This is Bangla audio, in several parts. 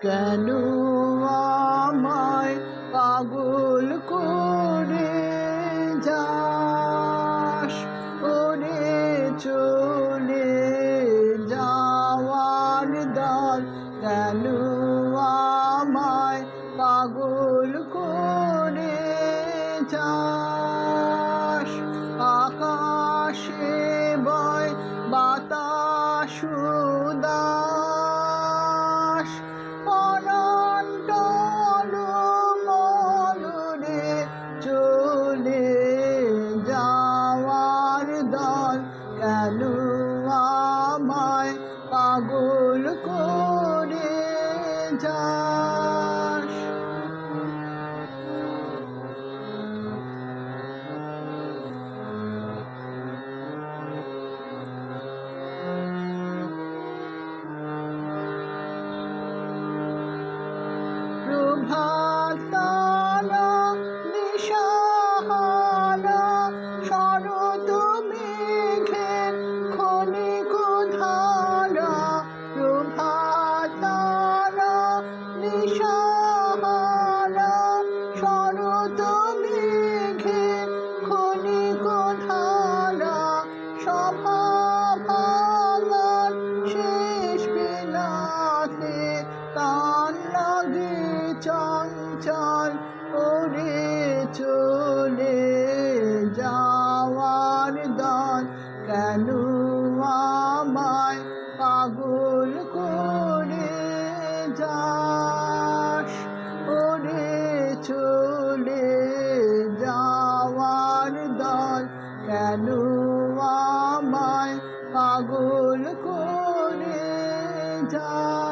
কেন আমায় পাগল করে যাস? পাগল করে যাস প্রভাতারা নিশাহারা কেন আমায় পাগল করে যাস? ওরে চলে যাওয়ার দল কেন আমায় পাগল করে যাস?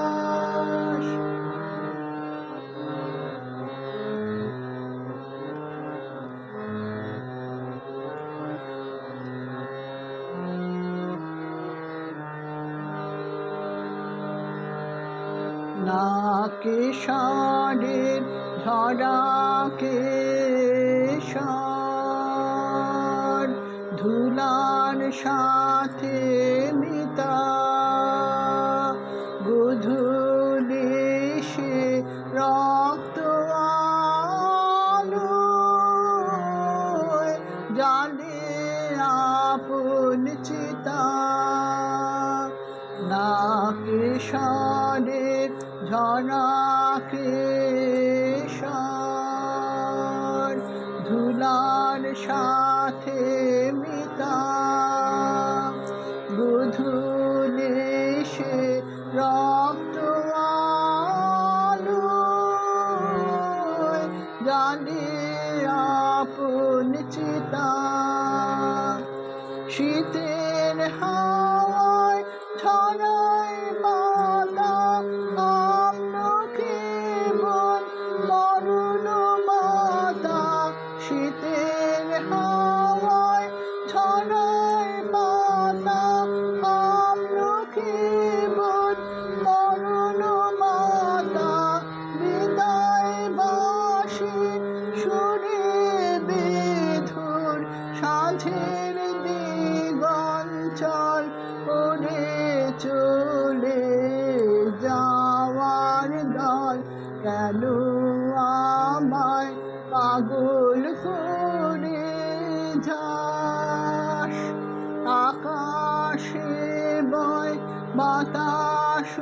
নাকে সারের ঝরাকে সার, ধুলার সাথে মিতা, গুধুলি সে রক্ত আলো জানে আপন চিতা, নাকে সারের সার ধুলার সাথে মিতা বুধুলে সে রক্ত জানে আপন চিতা। শীতের হাওয়ায় ছড়ায় সাঁঝের দিগঞ্চল ওরে চলে যাওয়ার দল কেন আমায় পাগল করে যাস? আকাশে বয় বাতাস